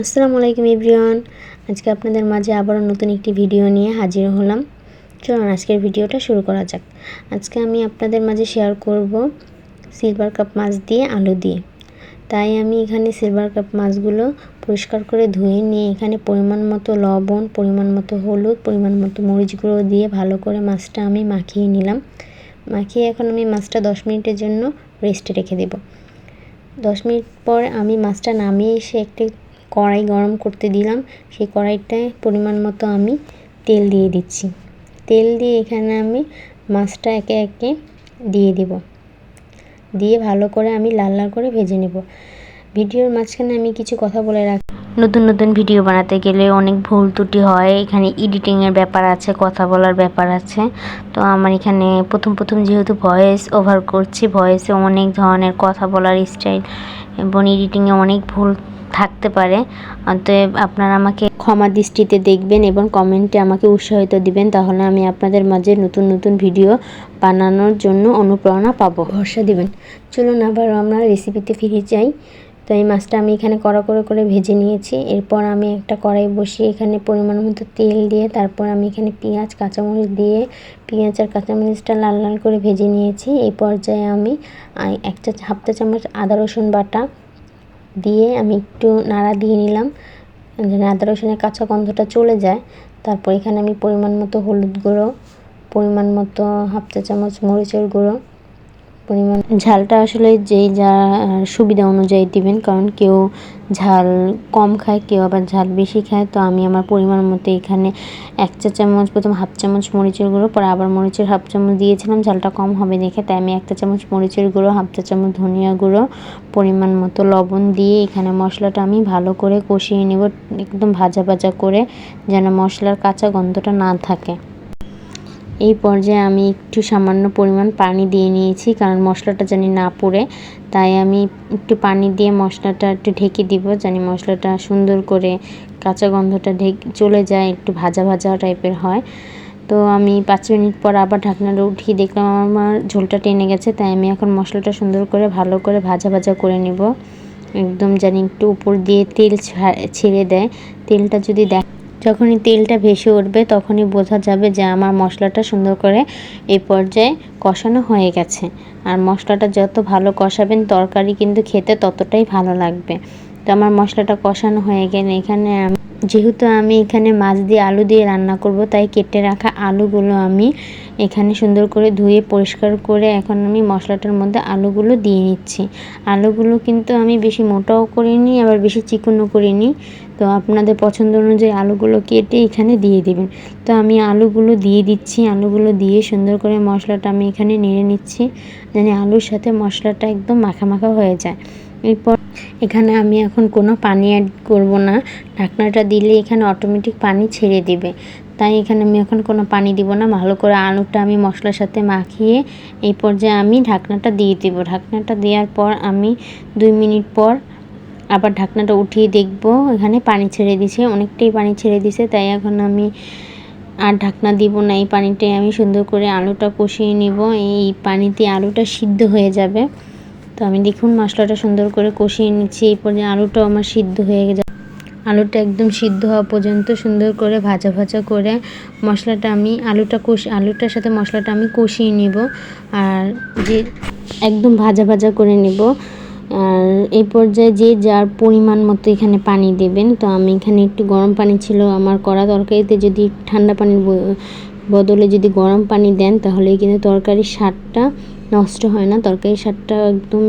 আসসালামু আলাইকুম এভরিওয়ান। আজকে আপনাদের মাঝে আবারও নতুন একটি ভিডিও নিয়ে হাজির হলাম। চলুন আজকের ভিডিওটা শুরু করা যাক। আজকে আমি আপনাদের মাঝে শেয়ার করব সিলভার কাপ মাছ দিয়ে আলু দিয়ে। তাই আমি এখানে সিলভার কাপ মাছগুলো পরিষ্কার করে ধুয়ে নিয়ে এখানে পরিমাণ মতো লবণ, পরিমাণ মতো হলুদ, পরিমাণ মতো মরিচ গুঁড়ো দিয়ে ভালো করে মাছটা আমি মাখিয়ে নিলাম। মাখিয়ে এখন আমি মাছটা দশ মিনিটের জন্য রেস্টে রেখে দেব। দশ মিনিট পর আমি মাছটা নামিয়ে এসে একটি কড়াই গরম করতে দিলাম। সেই কড়াইটায় পরিমাণ মতো আমি তেল দিয়ে দিচ্ছি। তেল দিয়ে এখানে আমি মাছটা একে একে দিয়ে দিব। দিয়ে ভালো করে আমি লাল লাল করে ভেজে নেব। ভিডিওর মাঝখানে আমি কিছু কথা বলে রাখি নতুন নতুন ভিডিও বানাতে গেলে অনেক ভুল ত্রুটি হয়। এখানে এডিটিংয়ের ব্যাপার আছে, কথা বলার ব্যাপার আছে। তো আমার এখানে প্রথম প্রথম যেহেতু ভয়েস ওভার করছি ভয়েসে অনেক ধরনের কথা বলার স্টাইল এবং এডিটিংয়ে অনেক ভুল থাকতে পারে। অতএব আপনারা আমাকে ক্ষমা দৃষ্টিতে দেখবেন এবং কমেন্টে আমাকে উৎসাহিত দিবেন, তাহলে আমি আপনাদের মাঝে নতুন নতুন ভিডিও বানানোর জন্য অনুপ্রেরণা পাবো। ভরসা দিবেন। চলুন আবার আমরা রেসিপিতে ফিরে যাই। তো এই মাছটা আমি এখানে কড়া করে করে ভেজে নিয়েছি। এরপর আমি একটা কড়াই বসিয়ে এখানে পরিমাণ মতো তেল দিয়ে, তারপর আমি এখানে পেঁয়াজ, কাঁচামরিচ দিয়ে পেঁয়াজ আর কাঁচামরিচটা লাল লাল করে ভেজে নিয়েছি। এই পর্যায়ে আমি একটা হাফ চা চামচ আদা রসুন বাটা দিয়ে আমি একটু নাড়া দিয়ে নিলাম। যেন আদা রসুনের কাঁচা গন্ধটা চলে যায়। তারপর এখানে আমি পরিমাণ মতো হলুদ গুঁড়ো, পরিমাণ মতো হাফ চা চামচ মরিচের গুঁড়ো পরিমাণ ঝালটা আসলে যেই যা সুবিধা অনুযায়ী দিবেন, কারণ কেউ ঝাল কম খায়, কেউ আবার ঝাল বেশি খায়, তো আমি আমার পরিমাণ মতো এখানে এক চা চামচ, প্রথম হাফ চামচ মরিচের গুঁড়ো, পরে আবার মরিচের হাফ চামচ দিয়েছিলাম, ঝালটা কম হবে দেখে, তাই আমি একটা চামচ মরিচের গুঁড়ো, হাফ চা চামচ ধনিয়া গুঁড়ো, পরিমাণ মতো লবণ দিয়ে এখানে মশলাটা আমি ভালো করে কষিয়ে নেব, একদম ভাজা ভাজা করে, যেন মশলার কাঁচা গন্ধটা না থাকে। এই পর্যায়ে আমি একটু সামান্য পরিমাণ পানি দিয়ে নিয়েছি, কারণ মশলাটা জানি না পড়ে। তাই আমি একটু পানি দিয়ে মশলাটা একটু ঢেকে দিব, জানি মশলাটা সুন্দর করে কাঁচা গন্ধটা ঢেকে, চলে যায়, একটু ভাজা ভাজা টাইপের হয়। তো আমি পাঁচ মিনিট পর আবার ঢাকনাটা উঠিয়ে দেখলাম আমার ঝোলটা টেনে গেছে, তাই আমি এখন মশলাটা সুন্দর করে, ভালো করে ভাজা ভাজা করে নেব। একদম জানি একটু উপর দিয়ে তেল ছেড়ে দেয়। তেলটা যদি দেখ যখনই তেলটা ভেসে উঠবে, তখনই বোঝা যাবে যে আমার মশলাটা সুন্দর করে এই পর্যায়ে কষানো হয়ে গেছে। আর মশলাটা যত ভালো কষাবেন, তরকারি কিন্তু খেতে ততটাই ভালো লাগবে। তো আমার মশলাটা কষানো হয়ে গেলে এখানে যেহেতু আমি এখানে মাছ দিয়ে আলু দিয়ে রান্না করব, তাই কেটে রাখা আলুগুলো আমি এখানে সুন্দর করে ধুয়ে পরিষ্কার করে এখন আমি মশলাটার মধ্যে আলুগুলো দিয়ে নিচ্ছি। আলুগুলো কিন্তু আমি বেশি মোটাও করিনি, আবার বেশি চিকনও করিনি। তো আপনাদের পছন্দ অনুযায়ী আলুগুলো কেটে এখানে দিয়ে দেবেন। তো আমি আলুগুলো দিয়ে দিচ্ছি, আলুগুলো দিয়ে সুন্দর করে মশলাটা আমি এখানে নেড়ে নিচ্ছি, যেন আলুর সাথে মশলাটা একদম মাখা হয়ে যায়। এরপর এখানে আমি এখন কোনো পানি অ্যাড করব না, ঢাকনাটা দিলে এখানে অটোমেটিক পানি ছেড়ে দিবে। তাই এখানে আমি এখন কোনো পানি দিব না, ভালো করে আলুটা আমি মশলার সাথে মাখিয়ে এই পর্যায়ে আমি ঢাকনাটা দিয়ে দিব। ঢাকনাটা দেওয়ার পর আমি দুই মিনিট পর আবার ঢাকনাটা উঠিয়ে দেখব। এখানে পানি ছেড়ে দিছে, অনেকটাই পানি ছেড়ে দিছে, তাই এখন আমি আর ঢাকনা দিব না। এই পানিটাই আমি সুন্দর করে আলুটা কষিয়ে নিব। এই পানিতে আলুটা সিদ্ধ হয়ে যাবে। তো আমি দেখুন মশলাটা সুন্দর করে কষিয়ে নিচ্ছি। এই পর্যায়ে আলুটাও আমার সিদ্ধ হয়ে যায় আলুটা একদম সিদ্ধ হওয়া পর্যন্ত সুন্দর করে ভাজা ভাজা করে মশলাটা আমি আলুটা কষি, আলুটার সাথে মশলাটা আমি কষিয়ে নিব। আর যে একদম ভাজা ভাজা করে নিব। আর এই পর্যায়ে যে যার পরিমাণ মতো এখানে পানি দেবেন, তো আমি এখানে একটু গরম পানি ছিল, আমার করা তরকারিতে যদি ঠান্ডা পানির বদলে যদি গরম পানি দেন, তাহলে কিন্তু তরকারির স্বাদটা নষ্ট হয় না। তরকারির স্বাদটা একদম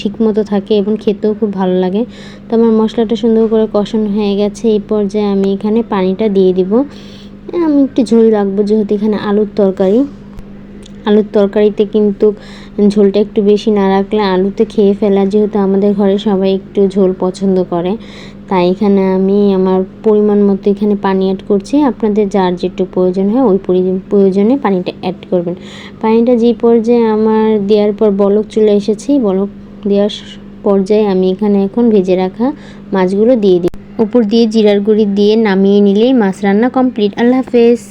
ঠিক মতো থাকে এবং খেতেও খুব ভালো লাগে। তো আমার মশলাটা সুন্দর করে কষানো হয়ে গেছে, এই পর্যায়ে আমি এখানে পানিটা দিয়ে দিব। আমি একটু ঝোল রাখব, যেহেতু এখানে আলুর তরকারি। আলুর তরকারিতে কিন্তু ঝোলটা একটু বেশি না রাখলে আলুতে খেয়ে ফেলা যেহেতু আমাদের ঘরে সবাই একটু ঝোল পছন্দ করে। তাই এখানে আমি আমার পরিমাণ মতো এখানে পানি অ্যাড করছি। আপনাদের যার যেটুকু প্রয়োজন হয় ওই প্রয়োজনে পানিটা অ্যাড করবেন। পানিটা যে পর্যায়ে আমার দেওয়ার পর বলক চলে এসেছি, বলক দেওয়ার পর্যায়ে আমি এখানে এখন ভেজে রাখা মাছগুলো দিয়ে দিই। উপর দিয়ে জিরার গুঁড়ি দিয়ে নামিয়ে নিলেই মাছ রান্না কমপ্লিট। আল্লাহ হাফেজ।